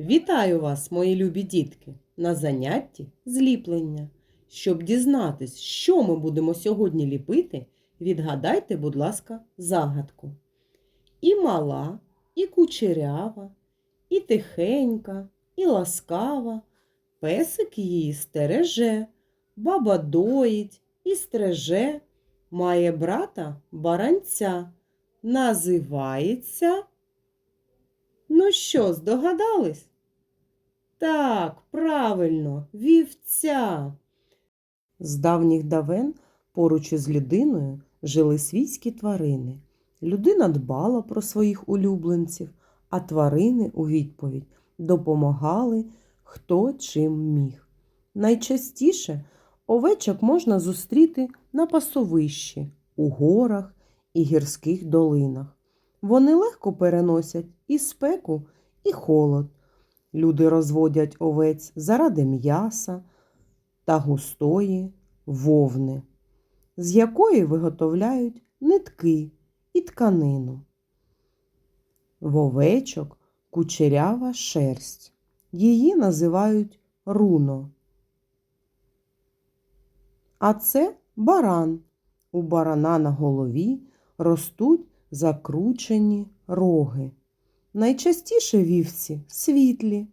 Вітаю вас, мої любі дітки, на занятті зліплення. Щоб дізнатись, що ми будемо сьогодні ліпити, відгадайте, будь ласка, загадку. І мала, і кучерява, і тихенька, і ласкава. Песик її стереже, баба доїть і стреже, має брата баранця, називається. Ну що, здогадались? Так, правильно, вівця. З давніх давен поруч із людиною жили свійські тварини. Людина дбала про своїх улюбленців, а тварини у відповідь допомагали хто чим міг. Найчастіше овечок можна зустріти на пасовищі, у горах і гірських долинах. Вони легко переносять і спеку, і холод. Люди розводять овець заради м'яса та густої вовни, з якої виготовляють нитки і тканину. В овечок кучерява шерсть. Її називають руно. А це баран. У барана на голові ростуть закручені роги. Найчастіше вівці світлі,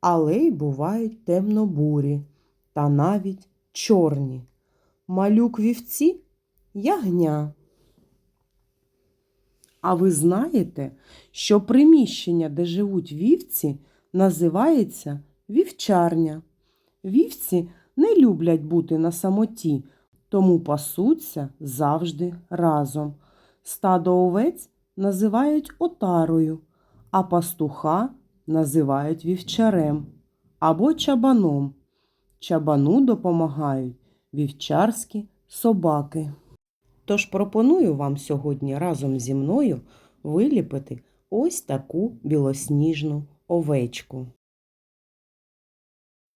але й бувають темнобурі та навіть чорні. Малюк вівці ягня. А ви знаєте, що приміщення, де живуть вівці, називається вівчарня. Вівці не люблять бути на самоті, тому пасуться завжди разом. Стадо овець називають отарою, а пастуха називають вівчарем або чабаном. Чабану допомагають вівчарські собаки. Тож пропоную вам сьогодні разом зі мною виліпити ось таку білосніжну овечку.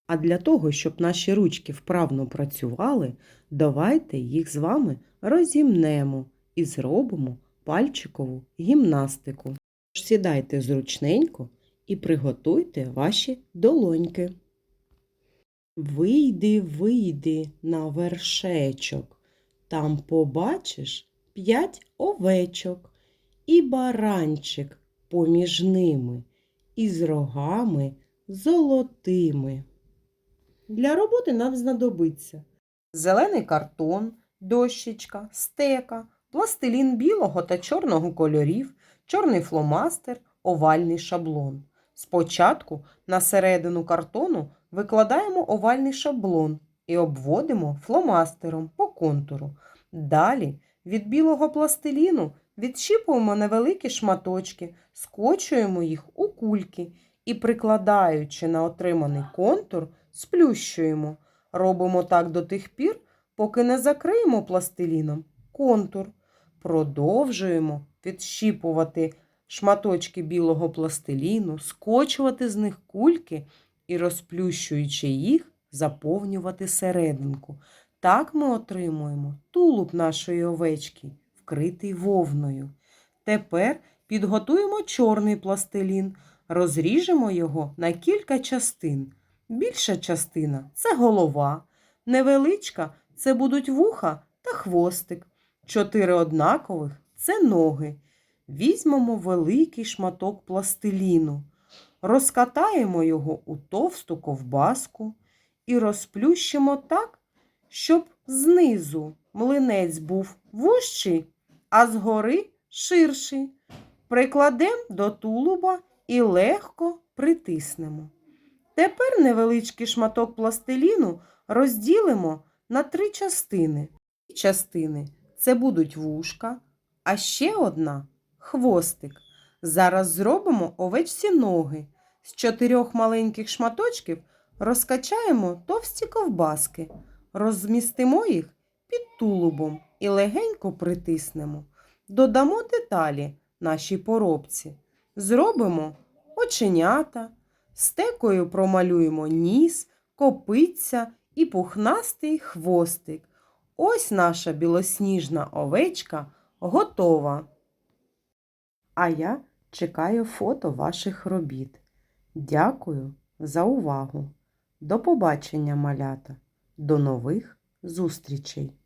А для того, щоб наші ручки вправно працювали, давайте їх з вами розімнемо і зробимо пальчикову гімнастику. Сідайте зручненько і приготуйте ваші долоньки. Вийди, вийди на вершечок, там побачиш п'ять овечок і баранчик поміж ними, із рогами золотими. Для роботи нам знадобиться зелений картон, дощечка, стека, пластилін білого та чорного кольорів, чорний фломастер, овальний шаблон. Спочатку на середину картону викладаємо овальний шаблон і обводимо фломастером по контуру. Далі від білого пластиліну відщіпуємо невеликі шматочки, скочуємо їх у кульки і, прикладаючи на отриманий контур, сплющуємо. Робимо так до тих пір, поки не закриємо пластиліном контур. Продовжуємо відщіпувати шматочки білого пластиліну, скочувати з них кульки і, розплющуючи їх, заповнювати серединку. Так ми отримуємо тулуб нашої овечки, вкритий вовною. Тепер підготуємо чорний пластилін, розріжемо його на кілька частин. Більша частина це голова, невеличка це будуть вуха та хвостик. Чотири однакових це ноги. Візьмемо великий шматок пластиліну, розкатаємо його у товсту ковбаску і розплющимо так, щоб знизу млинець був вужчий, а згори ширший. Прикладемо до тулуба і легко притиснемо. Тепер невеличкий шматок пластиліну розділимо на три частини. Частини це будуть вушка, а ще одна хвостик. Зараз зробимо овечці ноги. З чотирьох маленьких шматочків розкачаємо товсті ковбаски, розмістимо їх під тулубом і легенько притиснемо. Додамо деталі нашій поробці. Зробимо оченята, стекою промалюємо ніс, копиця і пухнастий хвостик. Ось наша білосніжна овечка готова. А я чекаю фото ваших робіт. Дякую за увагу. До побачення, малята. До нових зустрічей!